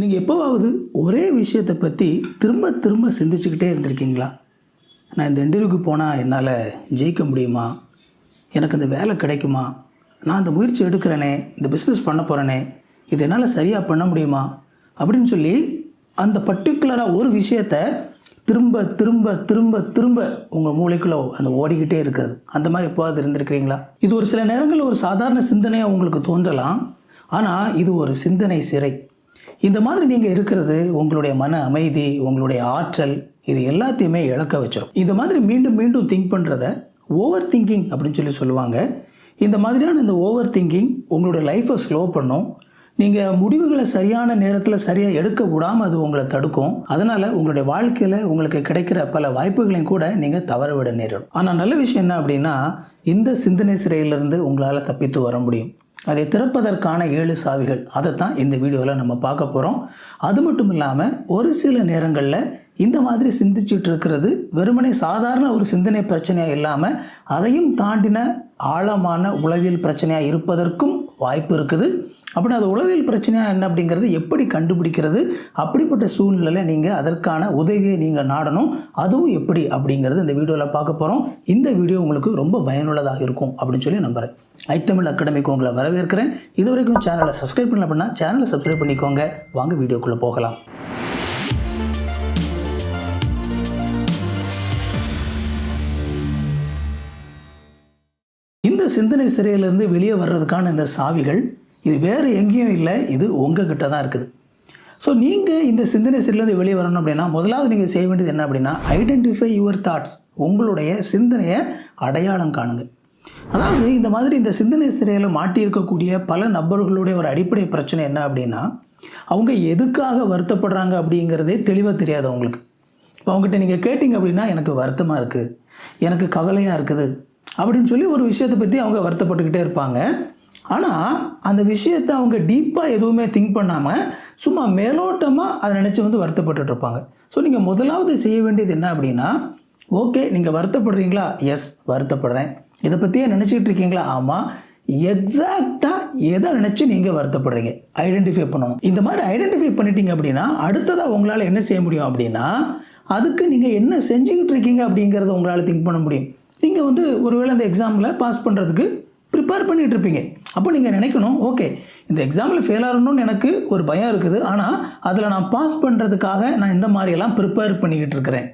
நீங்கள் எப்போவாவது ஒரே விஷயத்தை பற்றி திரும்ப திரும்ப சிந்திச்சுக்கிட்டே இருந்திருக்கீங்களா? நான் இந்த இன்டர்வியூக்கு போனால் என்னால் ஜெயிக்க முடியுமா? எனக்கு இந்த வேலை கிடைக்குமா? நான் இந்த முயற்சி எடுக்கிறேனே இந்த பிஸ்னஸ் பண்ண போகிறேனே இது என்னால் சரியாக பண்ண முடியுமா? அப்படின்னு சொல்லி அந்த பர்டிகுலராக ஒரு விஷயத்தை திரும்ப திரும்ப திரும்ப திரும்ப உங்கள் மூளைக்குள்ள அந்த ஓடிக்கிட்டே இருக்கிறது. அந்த மாதிரி எப்போவாது இருந்திருக்கிறீங்களா? இது ஒரு சில நேரங்களில் ஒரு சாதாரண சிந்தனையாக உங்களுக்கு தோன்றலாம். ஆனால் இது ஒரு சிந்தனை சிறை. இந்த மாதிரி நீங்கள் இருக்கிறது உங்களுடைய மன அமைதி உங்களுடைய ஆற்றல் இது எல்லாத்தையுமே இழக்க வச்சிடும் இந்த மாதிரி மீண்டும் மீண்டும் திங்க் பண்ணுறத ஓவர் திங்கிங் அப்படின்னு சொல்லி சொல்லுவாங்க. இந்த மாதிரியான இந்த ஓவர் திங்கிங் உங்களுடைய லைஃப்பை ஸ்லோ பண்ணும். நீங்கள் முடிவுகளை சரியான நேரத்தில் சரியாக எடுக்க விடாமல் அது உங்களை தடுக்கும். அதனால் உங்களுடைய வாழ்க்கையில் உங்களுக்கு கிடைக்கிற பல வாய்ப்புகளையும் கூட நீங்கள் தவற விட நேரிடும். ஆனால் நல்ல விஷயம் என்ன அப்படின்னா இந்த சிந்தனை சிறையிலிருந்து உங்களால் தப்பித்து வர முடியும். அதை திறப்பதற்கான ஏழு சாவிகள். அதை தான் இந்த வீடியோவில் நம்ம பார்க்க போகிறோம் அது மட்டும் இல்லாமல் ஒரு சில நேரங்களில் இந்த மாதிரி சிந்திச்சுட்டு இருக்கிறது வெறுமனே சாதாரண ஒரு சிந்தனை பிரச்சனையாக இல்லாமல் அதையும் தாண்டின ஆழமான உளவியல் பிரச்சனையாக இருப்பதற்கும் வாய்ப்பு இருக்குது. அப்படின்னா அது உளவியல் பிரச்சனையாக என்ன அப்படிங்கிறது எப்படி கண்டுபிடிக்கிறது? அப்படிப்பட்ட சூழ்நிலையில் நீங்கள் அதற்கான உதவியை நீங்கள் நாடணும். அதுவும் எப்படி அப்படிங்கிறது இந்த வீடியோவில் பார்க்க போகிறோம் இந்த வீடியோ உங்களுக்கு ரொம்ப பயனுள்ளதாக இருக்கும் அப்படின்னு சொல்லி நம்புகிறேன் ஐத்தமிழ் அகாடமிக்கு உங்களை வரவேற்கிறேன். இது வரைக்கும் சேனலை சப்ஸ்கிரைப் பண்ணல அப்படின்னா சேனலை சப்ஸ்கிரைப் பண்ணிக்கோங்க. வாங்க வீடியோக்குள்ளே போகலாம். இந்த சிந்தனை சிறையிலிருந்து வெளியே வர்றதுக்கான இந்த சாவிகள் இது வேறு எங்கேயும் இல்லை இது உங்கள் கிட்ட தான் இருக்குது. ஸோ நீங்கள் இந்த சிந்தனை சிறையிலேருந்து வெளியே வரணும் அப்படின்னா முதலாவது நீங்கள் செய்ய வேண்டியது என்ன அப்படின்னா ஐடென்டிஃபை யுவர் தாட்ஸ் உங்களுடைய சிந்தனையை அடையாளம் காணுங்க. அதாவது இந்த மாதிரி இந்த சிந்தனை சிறையில் மாட்டியிருக்கக்கூடிய பல நபர்களுடைய ஒரு அடிப்படை பிரச்சனை என்ன அப்படின்னா அவங்க எதுக்காக வருத்தப்படுறாங்க அப்படிங்கிறதே தெளிவாக தெரியாது அவங்களுக்கு இப்போ அவங்ககிட்ட நீங்கள் கேட்டிங்க அப்படின்னா எனக்கு வருத்தமாக இருக்குது எனக்கு கவலையாக இருக்குது அப்படின்னு சொல்லி ஒரு விஷயத்தை பற்றி அவங்க வருத்தப்பட்டுக்கிட்டே இருப்பாங்க. ஆனால் அந்த விஷயத்தை அவங்க டீப்பாக எதுவுமே திங்க் பண்ணாமல் சும்மா மேலோட்டமாக அதை நினச்சி வந்து வருத்தப்பட்டுட்டு இருப்பாங்க. ஸோ நீங்கள் முதலாவது செய்ய வேண்டியது என்ன அப்படின்னா ஓகே நீங்கள் வருத்தப்படுறீங்களா? எஸ் வருத்தப்படுறேன். இதை பற்றியே நினச்சிக்கிட்டு இருக்கீங்களா? ஆமாம் எக்ஸாக்டாக எதை நினச்சி நீங்கள் வருத்தப்படுறீங்க? ஐடென்டிஃபை பண்ணணும். இந்த மாதிரி ஐடென்டிஃபை பண்ணிட்டீங்க அப்படின்னா அடுத்ததாக உங்களால் என்ன செய்ய முடியும் அப்படின்னா அதுக்கு நீங்கள் என்ன செஞ்சுக்கிட்டு இருக்கீங்க அப்படிங்கிறத உங்களால் திங்க் பண்ண முடியும். நீங்கள் வந்து ஒருவேளை அந்த எக்ஸாமில் பாஸ் பண்ணுறதுக்கு ப்ரிப்பேர் பண்ணிகிட்டு இருப்பீங்க அப்போ நீங்கள் நினைக்கணும் ஓகே இந்த எக்ஸாமில் ஃபெயில் ஆகணும்னு எனக்கு ஒரு பயம் இருக்குது. ஆனால் அதில் நான் பாஸ் பண்ணுறதுக்காக நான் இந்த மாதிரியெல்லாம் ப்ரிப்பேர் பண்ணிக்கிட்டு இருக்கிறேன்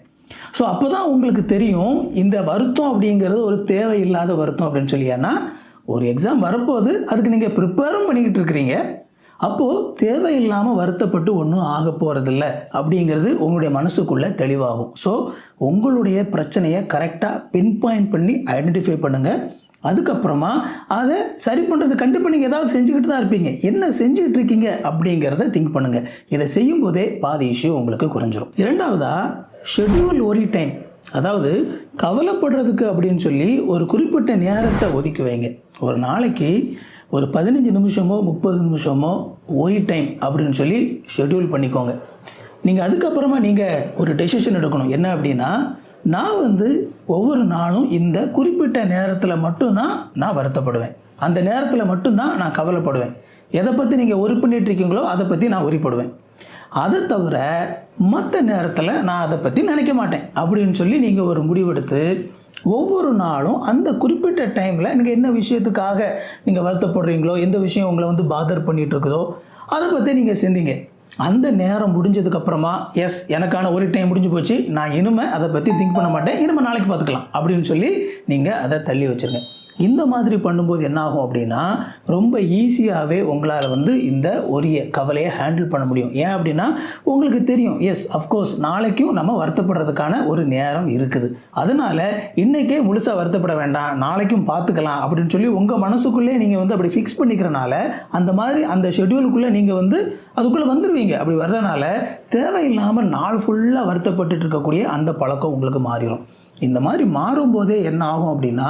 ஸோ அப்போ தான் உங்களுக்கு தெரியும் இந்த வருத்தம் அப்படிங்கிறது ஒரு தேவையில்லாத வருத்தம் அப்படின்னு சொல்லி. ஏன்னா ஒரு எக்ஸாம் வரப்போது அதுக்கு நீங்கள் ப்ரிப்பேரும் பண்ணிக்கிட்டு இருக்கிறீங்க அப்போது தேவையில்லாமல் வருத்தப்பட்டு ஒன்றும் ஆக போகிறதில்ல அப்படிங்கிறது உங்களுடைய மனசுக்குள்ளே தெளிவாகும். ஸோ உங்களுடைய பிரச்சனையை கரெக்டாக பின் பாயிண்ட் பண்ணி ஐடென்டிஃபை பண்ணுங்கள் அதுக்கப்புறமா அதை சரி பண்ணுறது கண்டிப்பாக நீங்கள் ஏதாவது செஞ்சுக்கிட்டு தான் இருப்பீங்க. என்ன செஞ்சுக்கிட்டு இருக்கீங்க அப்படிங்கிறத திங்க் பண்ணுங்கள் இதை செய்யும் போதே பாதி இஷ்யூ உங்களுக்கு குறைஞ்சிரும். இரண்டாவதாக ஷெட்யூல் ஒரி டைம் அதாவது கவலைப்படுறதுக்கு அப்படின்னு சொல்லி ஒரு குறிப்பிட்ட நேரத்தை ஒதுக்கி வைங்க. ஒரு நாளைக்கு ஒரு பதினஞ்சு நிமிஷமோ முப்பது நிமிஷமோ ஒரி டைம் அப்படின்னு சொல்லி ஷெட்யூல் பண்ணிக்கோங்க. நீங்கள் அதுக்கப்புறமா நீங்கள் ஒரு டெசிஷன் எடுக்கணும். என்ன அப்படின்னா நான் வந்து ஒவ்வொரு நாளும் இந்த குறிப்பிட்ட நேரத்தில் மட்டும்தான் நான் வருத்தப்படுவேன். அந்த நேரத்தில் மட்டும்தான் நான் கவலைப்படுவேன். எதை பற்றி நீங்கள் ஒரி பண்ணிட்டு இருக்கீங்களோ அதை பற்றி நான் ஒரிப்படுவேன் அதை தவிர மற்ற நேரத்தில் நான் அதை பற்றி நினைக்க மாட்டேன் அப்படின்னு சொல்லி நீங்கள் ஒரு முடிவெடுத்து ஒவ்வொரு நாளும் அந்த குறிப்பிட்ட டைமில் நீங்கள் என்ன விஷயத்துக்காக நீங்கள் வருத்தப்படுறீங்களோ எந்த விஷயம் உங்களை வந்து பாதர் பண்ணிகிட்ருக்குதோ அதை பற்றி நீங்கள் சிந்திங்க. அந்த நேரம் முடிஞ்சதுக்கப்புறமா எஸ் எனக்கான ஒரு டைம் முடிஞ்சு போச்சு. நான் இனிமே அதை பற்றி திங்க் பண்ண மாட்டேன். இனிமேல் நாளைக்கு பார்த்துக்கலாம் அப்படின்னு சொல்லி நீங்கள் அதை தள்ளி வச்சுருங்க. இந்த மாதிரி பண்ணும்போது என்ன ஆகும் அப்படின்னா ரொம்ப ஈஸியாகவே உங்களால் வந்து இந்த ஒரிய கவலையை ஹேண்டில் பண்ண முடியும். ஏன் அப்படின்னா உங்களுக்கு தெரியும். எஸ் அஃப்கோர்ஸ் நாளைக்கும் நம்ம வருத்தப்படுறதுக்கான ஒரு நேரம் இருக்குது. அதனால் இன்றைக்கே முழுசாக வருத்தப்பட வேண்டாம். நாளைக்கும் பார்த்துக்கலாம் அப்படின்னு சொல்லி உங்கள் மனசுக்குள்ளே நீங்கள் வந்து அப்படி ஃபிக்ஸ் பண்ணிக்கிறனால அந்த மாதிரி அந்த ஷெட்யூலுக்குள்ளே நீங்கள் வந்து அதுக்குள்ளே வந்துடுவீங்க அப்படி வர்றதுனால தேவையில்லாமல் நாள் ஃபுல்லாக வருத்தப்பட்டுட்டு இருக்கக்கூடிய அந்த பழக்கம் உங்களுக்கு மாறிடும் இந்த மாதிரி மாறும்போதே என்ன ஆகும் அப்படின்னா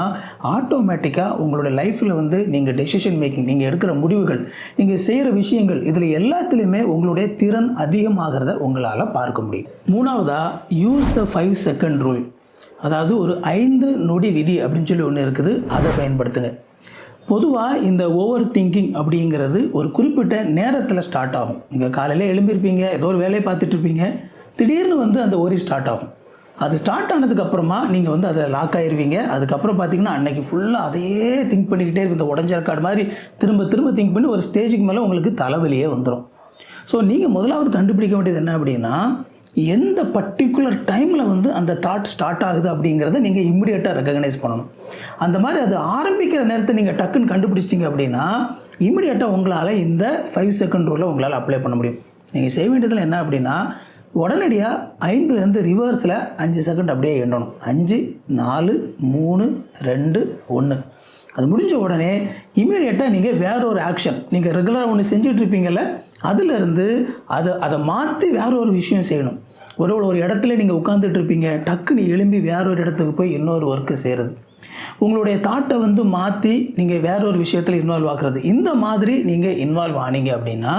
ஆட்டோமேட்டிக்காக உங்களோட லைஃப்பில் வந்து நீங்கள் டெசிஷன் மேக்கிங் நீங்கள் எடுக்கிற முடிவுகள் நீங்கள் செய்கிற விஷயங்கள் இதில் எல்லாத்துலேயுமே உங்களுடைய திறன் அதிகமாகிறத உங்களால் பார்க்க முடியும். மூணாவதாக use the five second rule அதாவது ஒரு ஐந்து நொடி விதி அப்படின்னு சொல்லி ஒன்று இருக்குது அதை பயன்படுத்துங்க. பொதுவாக இந்த ஓவர் திங்கிங் அப்படிங்கிறது ஒரு குறிப்பிட்ட நேரத்தில் ஸ்டார்ட் ஆகும். நீங்கள் காலையில் எழும்பியிருப்பீங்க ஏதோ ஒரு வேலையை பார்த்துட்டு இருப்பீங்க திடீர்னு வந்து அந்த ஓரி ஸ்டார்ட் ஆகும். அது ஸ்டார்ட் ஆனதுக்கப்புறமா நீங்கள் வந்து அதை லாக் ஆயிடுவீங்க அதுக்கப்புறம் பார்த்தீங்கன்னா அன்னைக்கு ஃபுல்லாக அதையே திங்க் பண்ணிக்கிட்டே இருக்கும் இந்த உடஞ்ச ரெக்கார்டு மாதிரி திரும்ப திரும்ப திங்க் பண்ணி ஒரு ஸ்டேஜுக்கு மேலே உங்களுக்கு தலைவலியே வந்துடும் ஸோ நீங்கள் முதலாவது கண்டுபிடிக்க வேண்டியது என்ன அப்படின்னா எந்த பர்டிகுலர் டைமில் வந்து அந்த தாட் ஸ்டார்ட் ஆகுது அப்படிங்கிறத நீங்கள் இம்மிடியட்டாக ரெக்கக்னைஸ் பண்ணணும். அந்த மாதிரி அது ஆரம்பிக்கிற நேரத்தை நீங்கள் டக்குன்னு கண்டுபிடிச்சிங்க அப்படின்னா இம்மிடியட்டாக உங்களால் இந்த ஃபைவ் செகண்ட் ரூலில் உங்களால் அப்ளை பண்ண முடியும். நீங்கள் செய்ய வேண்டியதில் என்ன அப்படின்னா உடனடியாக ஐந்துலேருந்து ரிவர்ஸில் அஞ்சு செகண்ட் அப்படியே எண்ணணும். அஞ்சு நாலு மூணு ரெண்டு ஒன்று அது முடிஞ்ச உடனே இமீடியட்டாக நீங்கள் வேற ஒரு ஆக்ஷன் நீங்கள் ரெகுலராக ஒன்று செஞ்சிட்ருப்பீங்கல்ல அதிலிருந்து அதை அதை மாற்றி வேற ஒரு விஷயம் செய்யணும். ஒரு ஒரு இடத்துல நீங்கள் உட்காந்துட்டு இருப்பீங்க. டக்குன்னு எழும்பி வேற ஒரு இடத்துக்கு போய் இன்னொரு ஒர்க்கு செய்கிறது உங்களுடைய தாட்டை வந்து மாற்றி நீங்கள் வேற ஒரு விஷயத்தில் இன்வால்வ் ஆகுறது இந்த மாதிரி நீங்கள் இன்வால்வ் ஆனீங்க அப்படின்னா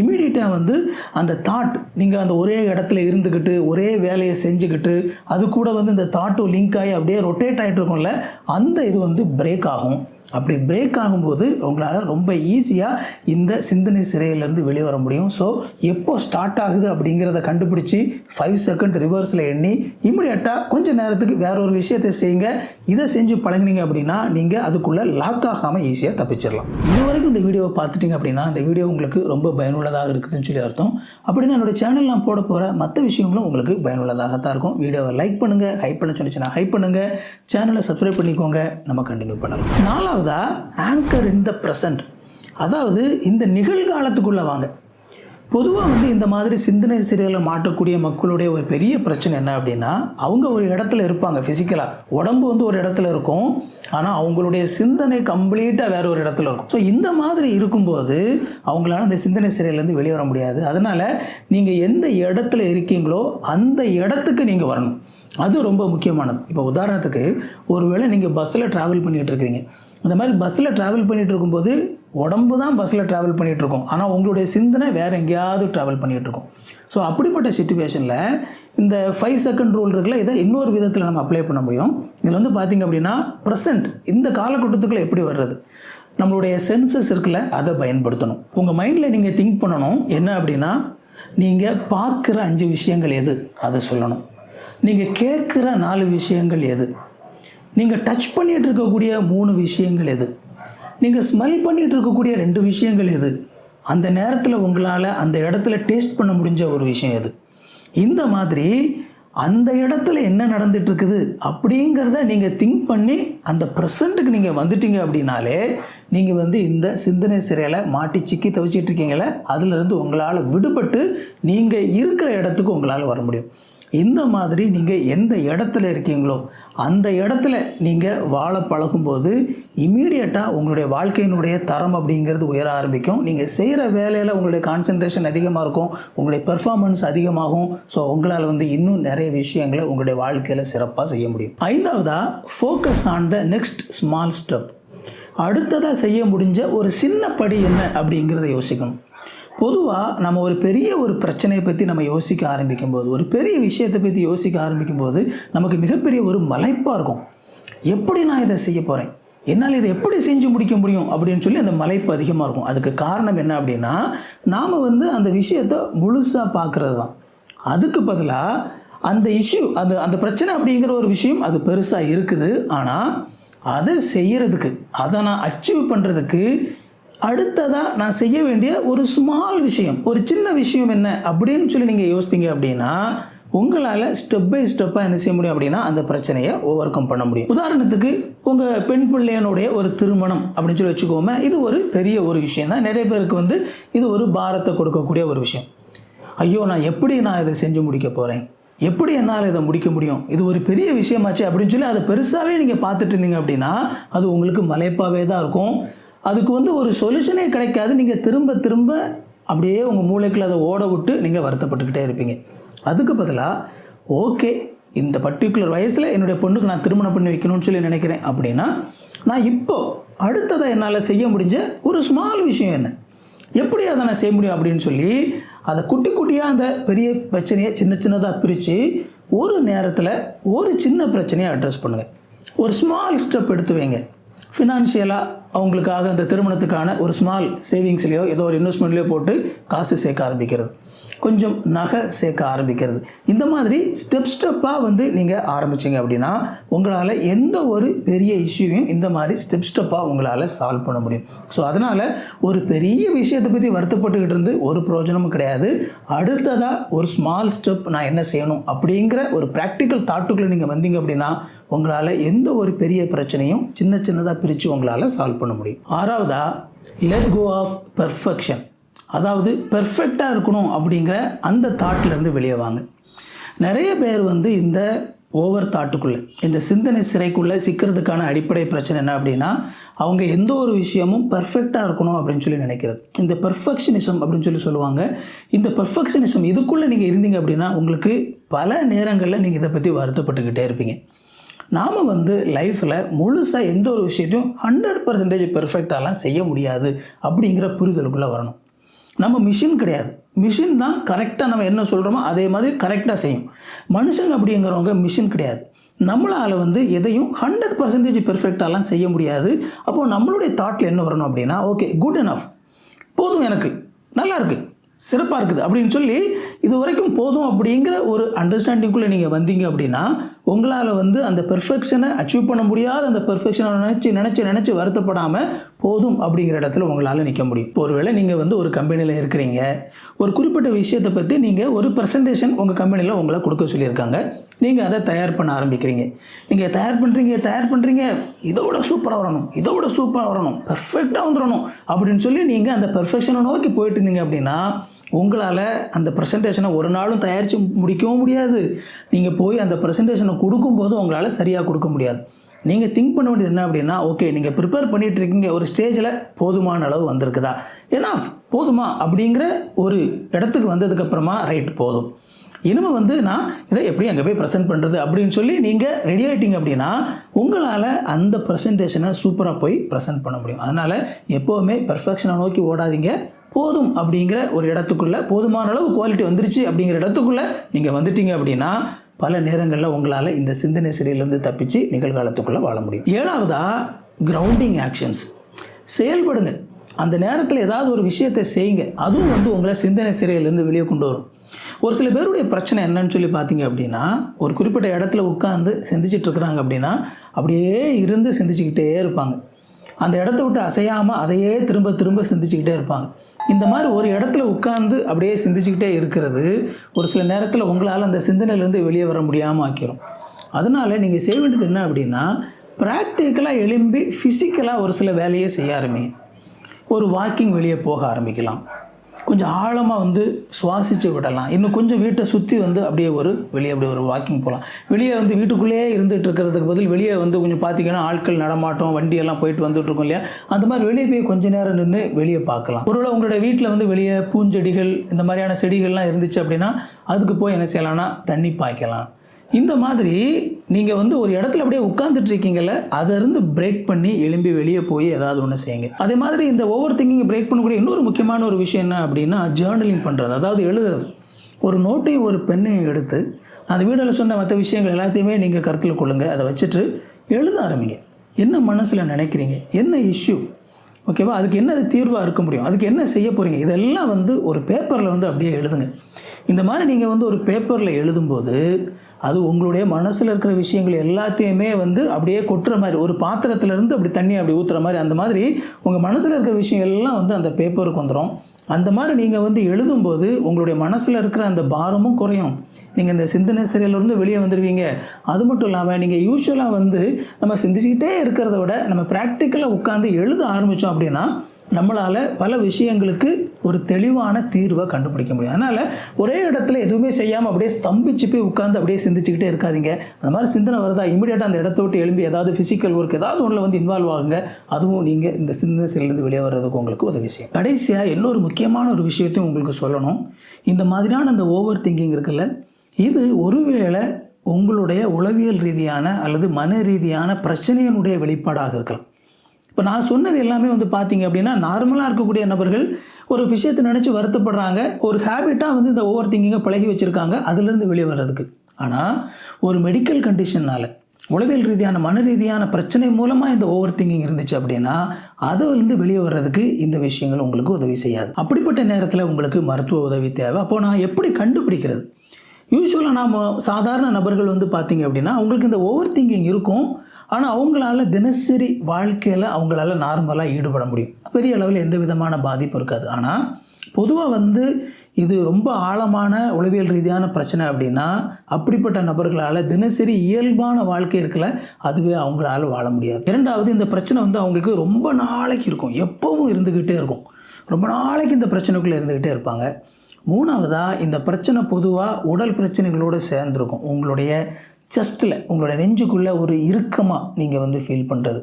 இமீடியட்டாக வந்து அந்த தாட் நீங்கள் அந்த ஒரே இடத்துல இருந்துக்கிட்டு ஒரே வேலையை செஞ்சுக்கிட்டு அது கூட வந்து இந்த தாட்டும் லிங்க் ஆகி அப்படியே ரொட்டேட் ஆகிட்டு இருக்கும்ல அந்த இது வந்து பிரேக் ஆகும். அப்படி பிரேக் ஆகும்போது உங்களால் ரொம்ப ஈஸியாக இந்த சிந்தனை சிறையிலேருந்து வெளியே வர முடியும். ஸோ எப்போ ஸ்டார்ட் ஆகுது அப்படிங்கிறத கண்டுபிடிச்சி ஃபைவ் செகண்ட் ரிவர்ஸில் எண்ணி இமிடியட்டாக கொஞ்சம் நேரத்துக்கு வேற ஒரு விஷயத்தை செய்யுங்க. இதை செஞ்சு பழகுனீங்க அப்படின்னா நீங்கள் அதுக்குள்ளே லாக் ஆகாமல் ஈஸியாக தப்பிச்சிடலாம் இது வரைக்கும் இந்த வீடியோவை பார்த்துட்டிங்க அப்படின்னா இந்த வீடியோ உங்களுக்கு ரொம்ப பயனுள்ளதாக இருக்குதுன்னு சொல்லி அர்த்தம். அப்படின்னா என்னோட சேனல் நான் போட போகிற மற்ற விஷயங்களும் உங்களுக்கு பயனுள்ளதாக தான் இருக்கும். வீடியோவை லைக் பண்ணுங்கள் ஹைப் பண்ண சொன்னிச்சுன்னா ஹைப் பண்ணுங்கள் சேனலை சப்ஸ்கிரைப் பண்ணிக்கோங்க. நம்ம கண்டினியூ பண்ணலாம். நாலாவது ஆங்கர் இன் த ப்ரெசன்ட் அதாவது இந்த நிகழ்காலத்துக்குள்ளே வாங்க. பொதுவாக வந்து இந்த மாதிரி சிந்தனை சிறையில் மாட்டக்கூடிய மக்களுடைய ஒரு பெரிய பிரச்சனை என்ன அப்படின்னா அவங்க ஒரு இடத்துல இருப்பாங்க ஃபிசிக்கலாக உடம்பு வந்து ஒரு இடத்துல இருக்கும். ஆனால் அவங்களுடைய சிந்தனை கம்ப்ளீட்டாக வேற ஒரு இடத்துல இருக்கும். ஸோ இந்த மாதிரி இருக்கும்போது அவங்களால அந்த சிந்தனை சிறையிலேருந்து வெளியே வர முடியாது. அதனால் நீங்கள் எந்த இடத்துல இருக்கீங்களோ அந்த இடத்துக்கு நீங்கள் வரணும். அது ரொம்ப முக்கியமானது. இப்போ உதாரணத்துக்கு ஒருவேளை நீங்கள் பஸ்ஸில் ட்ராவல் பண்ணிகிட்டு இருக்கிறீங்க. இந்த மாதிரி பஸ்ஸில் ட்ராவல் பண்ணிகிட்டு இருக்கும்போது உடம்பு தான் பஸ்ஸில் ட்ராவல் பண்ணிகிட்ருக்கோம் ஆனால் உங்களுடைய சிந்தனை வேறு எங்கேயாவது ட்ராவல் பண்ணிகிட்ருக்கோம் ஸோ அப்படிப்பட்ட சுச்சுவேஷனில் இந்த ஃபைவ் செகண்ட் ரூல் இருக்குல்ல இதை இன்னொரு விதத்தில் நம்ம அப்ளை பண்ண முடியும். இதில் வந்து பார்த்திங்க அப்படின்னா ப்ரெசண்ட் இந்த காலகட்டத்துக்குள்ளே எப்படி வர்றது? நம்மளுடைய சென்சஸ் இருக்குல்ல அதை பயன்படுத்தணும். உங்கள் மைண்டில் நீங்கள் திங்க் பண்ணணும். என்ன அப்படின்னா நீங்கள் பார்க்குற அஞ்சு விஷயங்கள் எது? அதை சொல்லணும். நீங்கள் கேட்குற நாலு விஷயங்கள் எது? நீங்கள் டச் பண்ணிகிட்டு இருக்கக்கூடிய மூணு விஷயங்கள் எது? நீங்கள் ஸ்மெல் பண்ணிகிட்டு இருக்கக்கூடிய ரெண்டு விஷயங்கள் எது? அந்த நேரத்தில் உங்களால் அந்த இடத்துல டேஸ்ட் பண்ண முடிஞ்ச ஒரு விஷயம் எது? இந்த மாதிரி அந்த இடத்துல என்ன நடந்துட்டுருக்குது அப்படிங்கிறத நீங்கள் திங்க் பண்ணி அந்த ப்ரெசண்ட்டுக்கு நீங்கள் வந்துட்டீங்க அப்படின்னாலே நீங்கள் வந்து இந்த சிந்தனை சிறையில் மாட்டி சிக்கி தவிச்சிட்டு அதிலிருந்து உங்களால் விடுபட்டு நீங்கள் இருக்கிற இடத்துக்கு உங்களால் வர முடியும். இந்த மாதிரி நீங்கள் எந்த இடத்துல இருக்கீங்களோ அந்த இடத்துல நீங்கள் வாழ பழகும்போது இமீடியட்டாக உங்களுடைய வாழ்க்கையினுடைய தரம் அப்படிங்கிறது உயர ஆரம்பிக்கும். நீங்கள் செய்கிற வேலையில் உங்களுடைய கான்சன்ட்ரேஷன் அதிகமாக இருக்கும் உங்களுடைய பெர்ஃபார்மன்ஸ் அதிகமாகும். ஸோ உங்களால் வந்து இன்னும் நிறைய விஷயங்களை உங்களுடைய வாழ்க்கையில் சிறப்பாக செய்ய முடியும். ஐந்தாவதாக focus on the next small step அடுத்ததாக செய்ய முடிஞ்ச ஒரு சின்ன படி என்ன அப்படிங்கிறத யோசிக்கணும். பொதுவாக நம்ம ஒரு பெரிய ஒரு பிரச்சனையை பற்றி நம்ம யோசிக்க ஆரம்பிக்கும் போது ஒரு பெரிய விஷயத்தை பற்றி யோசிக்க ஆரம்பிக்கும் போது நமக்கு மிகப்பெரிய ஒரு மலைப்பாக இருக்கும். எப்படி நான் இதை செய்ய போகிறேன் என்னால் இதை எப்படி செஞ்சு முடிக்க முடியும்? அப்படின்னு சொல்லி அந்த மலைப்பு அதிகமாக இருக்கும். அதுக்கு காரணம் என்ன அப்படின்னா நாம் வந்து அந்த விஷயத்தை முழுசாக பார்க்குறது தான் அதுக்கு பதிலாக அந்த இஷ்யூ அது அந்த பிரச்சனை அப்படிங்கிற ஒரு விஷயம் அது பெருசாக இருக்குது. ஆனால் அதை செய்கிறதுக்கு அதை நான் அச்சீவ் பண்ணுறதுக்கு அடுத்ததாக நான் செய்ய வேண்டிய ஒரு ஸ்மால் விஷயம் ஒரு சின்ன விஷயம் என்ன அப்படின்னு சொல்லி நீங்கள் யோசித்தீங்க அப்படின்னா உங்களால் ஸ்டெப் பை ஸ்டெப்பாக என்ன செய்ய முடியும் அப்படின்னா அந்த பிரச்சனையை ஓவர் கம் பண்ண முடியும். உதாரணத்துக்கு உங்கள் பெண் பிள்ளையனுடைய ஒரு திருமணம் அப்படின்னு சொல்லி வச்சுக்கோமே இது ஒரு பெரிய ஒரு விஷயம் தான். நிறைய பேருக்கு வந்து இது ஒரு பாரத்தை கொடுக்கக்கூடிய ஒரு விஷயம். ஐயோ நான் எப்படி நான் இதை செஞ்சு முடிக்க போகிறேன் எப்படி என்னால் இதை முடிக்க முடியும்? இது ஒரு பெரிய விஷயமாச்சு அப்படின்னு சொல்லி அதை பெருசாகவே நீங்கள் பார்த்துட்டு இருந்தீங்க அப்படின்னா அது உங்களுக்கு மலைப்பாகவே தான் இருக்கும். அதுக்கு வந்து ஒரு சொல்யூஷனே கிடைக்காது. நீங்கள் திரும்ப திரும்ப அப்படியே உங்கள் மூளைக்குள்ள அதை ஓட விட்டு நீங்கள் வருத்தப்பட்டுக்கிட்டே இருப்பீங்க. அதுக்கு பதிலாக ஓகே இந்த பர்டிகுலர் வயசில் என்னுடைய பொண்ணுக்கு நான் திருமணம் பண்ணி வைக்கணும்னு சொல்லி நினைக்கிறேன். அப்படின்னா நான் இப்போ அடுத்ததை என்னால் செய்ய முடிஞ்ச ஒரு ஸ்மால் விஷயம் என்ன? எப்படி அதை நான் செய்ய முடியும் அப்படின்னு சொல்லி அதை குட்டி குட்டியாக அந்த பெரிய பிரச்சனையை சின்ன சின்னதாக பிரித்து ஒரு நேரத்தில் ஒரு சின்ன பிரச்சனையை அட்ரஸ் பண்ணுங்கள் ஒரு ஸ்மால் ஸ்டெப் எடுத்து வைங்க. ஃபினான்ஷியலாக அவங்களுக்காக அந்த திருமணத்துக்கான ஒரு ஸ்மால் சேவிங்ஸ்லையோ ஏதோ ஒரு இன்வெஸ்ட்மெண்ட்லையோ போட்டு காசு சேர்க்க ஆரம்பிக்கிறது. கொஞ்சம் நகை சேர்க்க ஆரம்பிக்கிறது. இந்த மாதிரி ஸ்டெப் ஸ்டெப்பாக வந்து நீங்கள் ஆரம்பிச்சிங்க அப்படின்னா உங்களால் எந்த ஒரு பெரிய இஷ்யூவையும் இந்த மாதிரி ஸ்டெப் ஸ்டெப்பாக உங்களால் சால்வ் பண்ண முடியும். ஸோ அதனால் ஒரு பெரிய விஷயத்தை பற்றி வருத்தப்பட்டுக்கிட்டு இருந்து ஒரு பிரயோஜனமும் கிடையாது. அடுத்ததாக ஒரு ஸ்மால் ஸ்டெப் நான் என்ன செய்யணும் அப்படிங்கிற ஒரு ப்ராக்டிக்கல் தாட்டுக்குள்ளே நீங்கள் வந்தீங்க அப்படின்னா உங்களால் எந்த ஒரு பெரிய பிரச்சனையும் சின்ன சின்னதாக பிரித்து உங்களால் சால்வ் பண்ண முடியும். ஆறாவதா லெட் கோ ஆஃப் பெர்ஃபெக்ஷன் அதாவது பெர்ஃபெக்டாக இருக்கணும் அப்படிங்கிற அந்த தாட்டிலேருந்து வெளியே வாங்க. நிறைய பேர் வந்து இந்த ஓவர் தாட்டுக்குள்ளே இந்த சிந்தனை சிறைக்குள்ளே சிக்கிறதுக்கான அடிப்படை பிரச்சனை என்ன அப்படின்னா அவங்க எந்த ஒரு விஷயமும் பர்ஃபெக்டாக இருக்கணும் அப்படின்னு சொல்லி நினைக்கிறது. இந்த பெர்ஃபெக்ஷனிசம் அப்படின்னு சொல்லி சொல்லுவாங்க. இந்த பெர்ஃபெக்ஷனிசம் இதுக்குள்ளே நீங்கள் இருந்தீங்க அப்படின்னா உங்களுக்கு பல நேரங்களில் நீங்கள் இதை பற்றி வருத்தப்பட்டுக்கிட்டே இருப்பீங்க. நாம் வந்து லைஃப்பில் முழுசாக எந்த ஒரு விஷயத்தையும் ஹண்ட்ரட் பர்சன்டேஜ் பெர்ஃபெக்டாலாம் செய்ய முடியாது அப்படிங்கிற புரிதலுக்குள்ளே வரணும். நம்ம மிஷின் கிடையாது. மிஷின் தான் கரெக்டாக நம்ம என்ன சொல்கிறோமோ அதே மாதிரி கரெக்டாக செய்யும். மனுஷங்க அப்படிங்கிறவங்க மிஷின் கிடையாது. நம்மளால் வந்து எதையும் ஹண்ட்ரட் பர்சன்டேஜ் பெர்ஃபெக்டாலாம் செய்ய முடியாது. அப்போது நம்மளுடைய தாட்டில் என்ன வரணும் அப்படின்னா ஓகே குட் அனஃப் போதும் எனக்கு. நல்லா இருக்குது சிறப்பாக இருக்குது அப்படின்னு சொல்லி இது வரைக்கும் போதும் அப்படிங்கிற ஒரு அண்டர்ஸ்டாண்டிங்குள்ளே நீங்கள் வந்தீங்க அப்படின்னா உங்களால் வந்து அந்த பெர்ஃபெக்ஷனை அச்சீவ் பண்ண முடியாத அந்த பெர்ஃபெக்ஷனை நினச்சி நினச்சி நினச்சி வருத்தப்படாமல் போதும் அப்படிங்கிற இடத்துல உங்களால் நிற்க முடியும். ஒருவேளை நீங்கள் வந்து ஒரு கம்பெனியில் இருக்கிறீங்க. ஒரு குறிப்பிட்ட விஷயத்தை பற்றி நீங்கள் ஒரு ப்ரெசன்டேஷன் உங்கள் கம்பெனியில் உங்களை கொடுக்க சொல்லியிருக்காங்க. நீங்கள் அதை தயார் பண்ண ஆரம்பிக்கிறீங்க. நீங்கள் தயார் பண்ணுறீங்க தயார் பண்ணுறீங்க இதோட சூப்பராக வரணும் இதோட சூப்பராக வரணும் பெர்ஃபெக்டாக வந்துடணும் அப்படின்னு சொல்லி நீங்கள் அந்த பெர்ஃபெக்ஷனை நோக்கி போயிட்டு இருந்தீங்க அப்படின்னா உங்களால் அந்த ப்ரெசன்டேஷனை ஒரு நாளும் தயாரித்து முடிக்கவும் முடியாது. நீங்கள் போய் அந்த ப்ரெசன்டேஷனை கொடுக்கும்போது உங்களால் சரியாக கொடுக்க முடியாது. நீங்கள் திங்க் பண்ண வேண்டியது என்ன அப்படின்னா ஓகே நீங்கள் ப்ரிப்பேர் பண்ணிகிட்டு இருக்கீங்க ஒரு ஸ்டேஜில் போதுமான அளவு வந்திருக்குதா? ஏன்னா போதுமா அப்படிங்கிற ஒரு இடத்துக்கு வந்ததுக்கப்புறமா ரைட் போதும். இனிமேல் வந்து நான் இதை எப்படி அங்கே போய் ப்ரெசென்ட் பண்ணுறது அப்படின்னு சொல்லி நீங்கள் ரெடி ஆகிட்டீங்க அப்படின்னா உங்களால் அந்த ப்ரெசன்டேஷனை சூப்பராக போய் ப்ரெசென்ட் பண்ண முடியும். அதனால் எப்போவுமே பெர்ஃபெக்ஷனை நோக்கி ஓடாதீங்க. போதும் அப்படிங்கிற ஒரு இடத்துக்குள்ளே போதுமான அளவு குவாலிட்டி வந்துருச்சு அப்படிங்கிற இடத்துக்குள்ளே நீங்கள் வந்துட்டீங்க அப்படின்னா பல நேரங்களில் உங்களால் இந்த சிந்தனை சிறையிலேருந்து தப்பிச்சு நிகழ்காலத்துக்குள்ளே வாழ முடியும். ஏழாவதா கிரவுண்டிங் ஆக்ஷன்ஸ் செயல்படுங்க. அந்த நேரத்தில் ஏதாவது ஒரு விஷயத்தை செய்யுங்க. அதுவும் வந்து உங்களை சிந்தனை சிறையிலேருந்து வெளியே கொண்டு வரும். ஒரு சில பேருடைய பிரச்சனை என்னன்னு சொல்லி பார்த்தீங்க அப்படின்னா ஒரு குறிப்பிட்ட இடத்துல உட்காந்து சிந்திச்சுட்டு இருக்கிறாங்க அப்படின்னா அப்படியே இருந்து சிந்திச்சுக்கிட்டே இருப்பாங்க. அந்த இடத்த விட்டு அசையாமல் அதையே திரும்ப திரும்ப சிந்திச்சுக்கிட்டே இருப்பாங்க. இந்த மாதிரி ஒரு இடத்துல உட்காந்து அப்படியே சிந்திச்சுக்கிட்டே இருக்கிறது ஒரு சில நேரத்தில் உங்களால் அந்த சிந்தனையிலேருந்து வெளியே வர முடியாமல் ஆக்கிரும். அதனால் நீங்கள் செய்ய வேண்டியது என்ன அப்படின்னா ப்ராக்டிக்கலாக எழும்பி ஃபிசிக்கலாக ஒரு சில வேலையை செய்ய ஆரம்பிங்க. ஒரு வாக்கிங் வெளியே போக ஆரம்பிக்கலாம். கொஞ்சம் ஆழமாக வந்து சுவாசித்து விடலாம். இன்னும் கொஞ்சம் வீட்டை சுற்றி வந்து அப்படியே ஒரு வெளியே அப்படியே ஒரு வாக்கிங் போகலாம் வெளியே வந்து வீட்டுக்குள்ளேயே இருந்துகிட்டு இருக்கிறதுக்கு பதில் வெளியே வந்து கொஞ்சம் பார்த்தீங்கன்னா ஆட்கள் நடமாட்டம் வண்டியெல்லாம் போயிட்டு வந்துட்டுருக்கோம் இல்லையா? அந்த மாதிரி வெளியே போய் கொஞ்ச நேரம் நின்று வெளியே பார்க்கலாம். ஒருவேளை உங்களோட வீட்டில் வந்து வெளியே பூஞ்செடிகள் இந்த மாதிரியான செடிகள்லாம் இருந்துச்சு அப்படின்னா அதுக்கு போய் என்ன செய்யலாம்னா தண்ணி பாய்க்கலாம். இந்த மாதிரி நீங்கள் வந்து ஒரு இடத்துல அப்படியே உட்காந்துட்டு இருக்கீங்கல்ல அதிலிருந்து பிரேக் பண்ணி எழும்பி வெளியே போய் ஏதாவது ஒன்று செய்யுங்க. அதே மாதிரி இந்த ஓவர் திங்கிங் பிரேக் பண்ணக்கூடிய இன்னொரு முக்கியமான ஒரு விஷயம் என்ன அப்படின்னா ஜேர்னலிங் பண்ணுறது அதாவது எழுதுறது. ஒரு நோட்டையும் ஒரு பெண்ணையும் எடுத்து அந்த வீடியோவில் சொன்ன மற்ற விஷயங்கள் எல்லாத்தையுமே நீங்கள் கருத்தில் கொள்ளுங்கள் அதை வச்சுட்டு எழுத ஆரம்பிங்க. என்ன மனசில் நினைக்கிறீங்க? என்ன இஷ்யூ ஓகேவா அதுக்கு என்ன தீர்வாக இருக்க முடியும்? அதுக்கு என்ன செய்ய போகிறீங்க இதெல்லாம் வந்து ஒரு பேப்பரில் வந்து அப்படியே எழுதுங்க. இந்த மாதிரி நீங்கள் வந்து ஒரு பேப்பரில் எழுதும்போது அது உங்களுடைய மனசில் இருக்கிற விஷயங்கள் எல்லாத்தையுமே வந்து அப்படியே கொட்டுற மாதிரி ஒரு பாத்திரத்துலேருந்து அப்படி தண்ணி அப்படி ஊற்றுற மாதிரி அந்த மாதிரி உங்கள் மனசில் இருக்கிற விஷயங்கள்லாம் எல்லாம் வந்து அந்த பேப்பருக்கு வந்துடும் அந்த மாதிரி நீங்கள் வந்து எழுதும்போது உங்களுடைய மனசில் இருக்கிற அந்த பாரமும் குறையும். நீங்கள் இந்த சிந்தனை சிறையிலிருந்து வெளியே வந்துடுவீங்க அது மட்டும் இல்லாமல் நீங்கள் யூஸ்வலாக வந்து நம்ம சிந்திச்சுக்கிட்டே இருக்கிறத விட நம்ம ப்ராக்டிக்கலாக உட்காந்து எழுத ஆரம்பித்தோம் அப்படின்னா நம்மளால் பல விஷயங்களுக்கு ஒரு தெளிவான தீர்வை கண்டுபிடிக்க முடியும். அதனால் ஒரே இடத்துல எதுவுமே செய்யாமல் அப்படியே ஸ்தம்பிச்சு போய் உட்காந்து அப்படியே சிந்திச்சுக்கிட்டே இருக்காதீங்க. அந்த மாதிரி சிந்தனை வருதா? இமீடியட்டாக அந்த இடத்த விட்டு எழும்பி ஏதாவது ஃபிசிக்கல் ஒர்க் ஏதாவது ஒன்றில் வந்து இன்வால்வ் ஆகுங்க. அதுவும் நீங்கள் இந்த சிந்தனை செயலிருந்து வெளியே வர்றதுக்கு உங்களுக்கு உதவி செய்யும். கடைசியாக இன்னொரு முக்கியமான ஒரு விஷயத்தையும் உங்களுக்கு சொல்லணும். இந்த மாதிரியான அந்த ஓவர் திங்கிங் இருக்குல்ல இது ஒருவேளை உங்களுடைய உளவியல் ரீதியான அல்லது மன ரீதியான பிரச்சனையினுடைய வெளிப்பாடாக இருக்கலாம். இப்போ நான் சொன்னது எல்லாமே வந்து பார்த்தீங்க அப்படின்னா நார்மலாக இருக்கக்கூடிய நபர்கள் ஒரு விஷயத்தை நினச்சி வருத்தப்படுறாங்க ஒரு ஹேபிட்டாக வந்து இந்த ஓவர் திங்கிங்கை பழகி வச்சுருக்காங்க அதுலேருந்து வெளியே வர்றதுக்கு. ஆனால் ஒரு மெடிக்கல் கண்டிஷன்னால் உளவியல் ரீதியான மன ரீதியான பிரச்சனை மூலமாக இந்த ஓவர் திங்கிங் இருந்துச்சு அப்படின்னா அதிலிருந்து வெளியே வர்றதுக்கு இந்த விஷயங்கள் உங்களுக்கு உதவி செய்யாது. அப்படிப்பட்ட நேரத்தில் உங்களுக்கு மருத்துவ உதவி தேவை. அப்போ நான் எப்படி கண்டுபிடிக்கிறது? யூஸ்வலாக நாம் சாதாரண நபர்கள் வந்து பார்த்தீங்க அப்படின்னா அவங்களுக்கு இந்த ஓவர் திங்கிங் இருக்கும். ஆனால் அவங்களால தினசரி வாழ்க்கையில் அவங்களால நார்மலாக ஈடுபட முடியும். பெரிய அளவில் எந்த விதமான பாதிப்பும் இருக்காது. ஆனால் பொதுவாக வந்து இது ரொம்ப ஆழமான உளவியல் ரீதியான பிரச்சனை அப்படின்னா அப்படிப்பட்ட நபர்களால் தினசரி இயல்பான வாழ்க்கை இருக்கல அதுவே அவங்களால வாழ முடியாது. இரண்டாவது இந்த பிரச்சனை வந்து அவங்களுக்கு ரொம்ப நாளைக்கு இருக்கும். எப்பவும் இருந்துக்கிட்டே இருக்கும். ரொம்ப நாளைக்கு இந்த பிரச்சனைக்குள்ளே இருந்துக்கிட்டே இருப்பாங்க. மூணாவதாக இந்த பிரச்சனை பொதுவாக உடல் பிரச்சனைகளோடு சேர்ந்துருக்கும். உங்களுடைய செஸ்ட்டில் உங்களோட நெஞ்சுக்குள்ளே ஒரு இறுக்கமாக நீங்கள் வந்து ஃபீல் பண்ணுறது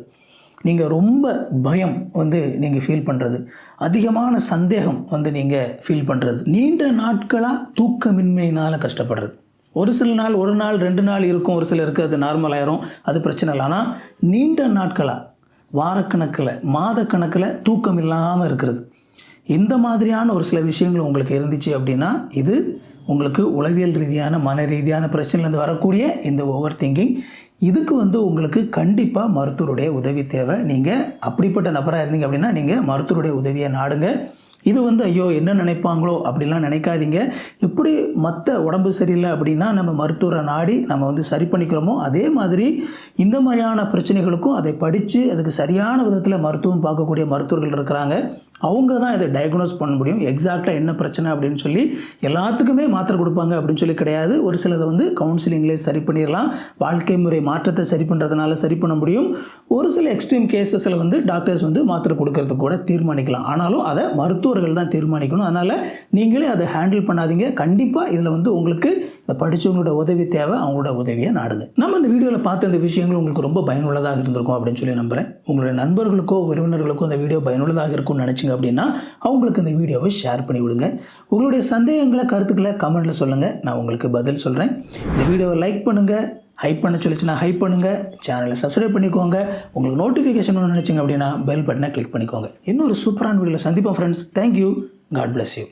நீங்கள் ரொம்ப பயம் வந்து நீங்கள் ஃபீல் பண்ணுறது அதிகமான சந்தேகம் வந்து நீங்கள் ஃபீல் பண்ணுறது நீண்ட நாட்களாக தூக்கமின்மையினால் கஷ்டப்படுறது. ஒரு சில நாள் ஒரு நாள் ரெண்டு நாள் இருக்கும் ஒரு சிலருக்கு அது நார்மல் ஆயிரும் அது பிரச்சனை இல்லை. ஆனால் நீண்ட நாட்களாக வாரக்கணக்கில் மாதக்கணக்கில் தூக்கம் இல்லாமல் இருக்கிறது. இந்த மாதிரியான ஒரு சில விஷயங்கள் உங்களுக்கு இருந்துச்சு அப்படின்னா இது உங்களுக்கு உளவியல் ரீதியான மன ரீதியான பிரச்சனைலேருந்து வரக்கூடிய இந்த ஓவர் திங்கிங் இதுக்கு வந்து உங்களுக்கு கண்டிப்பாக மருத்துவருடைய உதவி தேவை. நீங்கள் அப்படிப்பட்ட நபராக இருந்தீங்க அப்படின்னா நீங்கள் மருத்துவருடைய உதவியை நாடுங்க. இது வந்து ஐயோ என்ன நினைப்பாங்களோ அப்படிலாம் நினைக்காதீங்க. எப்படி மற்ற உடம்பு சரியில்லை அப்படின்னா நம்ம மருத்துவரை நாடி நம்ம வந்து சரி பண்ணிக்கிறோமோ அதே மாதிரி இந்த மாதிரியான பிரச்சனைகளுக்கும் அதை படித்து அதுக்கு சரியான விதத்தில் மருத்துவம் பார்க்கக்கூடிய மருத்துவர்கள் இருக்கிறாங்க. அவங்க தான் இதை டயக்னோஸ் பண்ண முடியும். எக்ஸாக்டாக என்ன பிரச்சனை அப்படின்னு சொல்லி எல்லாத்துக்குமே மாத்திரை கொடுப்பாங்க அப்படின்னு சொல்லி கிடையாது. ஒரு சிலதை வந்து கவுன்சிலிங்லேயே சரி பண்ணிடலாம். வாழ்க்கை முறை மாற்றத்தை சரி பண்ணுறதுனால சரி பண்ண முடியும். ஒரு சில எக்ஸ்ட்ரீம் கேசஸில் வந்து டாக்டர்ஸ் வந்து மாத்திரை கொடுக்கறதுக்கு கூட தீர்மானிக்கலாம். ஆனாலும் அதை மருத்துவர்கள் தான் தீர்மானிக்கணும். அதனால் நீங்களே அதை ஹேண்டில் பண்ணாதீங்க. கண்டிப்பாக இதில் வந்து உங்களுக்கு இந்த படித்தவங்களோட உதவி தேவை அவங்களோட உதவியை நாடுங்க. நம்ம இந்த வீடியோவில் பார்த்த இந்த விஷயங்கள் உங்களுக்கு ரொம்ப பயனுள்ளதாக இருந்திருக்கும் அப்படின்னு சொல்லி நம்புகிறேன் உங்களுடைய நண்பர்களுக்கோ உறவினர்களுக்கோ இந்த வீடியோ பயனுள்ளதாக இருக்கும்னு நினச்சிங்க அப்படின்னா அவங்களுக்கு இந்த வீடியோவை ஷேர் பண்ணி விடுங்க. உங்களுடைய சந்தேகங்களை கருத்துக்களை கமெண்ட்டில் சொல்லுங்கள் நான் உங்களுக்கு பதில் சொல்கிறேன் இந்த வீடியோவை லைக் பண்ணுங்கள் ஹைப் பண்ண சொல்லிச்சுன்னா ஹைப் பண்ணுங்கள் சேனலை சப்ஸ்கிரைப் பண்ணிக்கோங்க. உங்களுக்கு நோட்டிஃபிகேஷன் ஒன்று நினச்சிங்க அப்படின்னா பெல் பட்டனை கிளிக் பண்ணிக்கோங்க. இன்னொரு சூப்பரான வீடியோவில் சந்திப்போம் friends thank you God bless you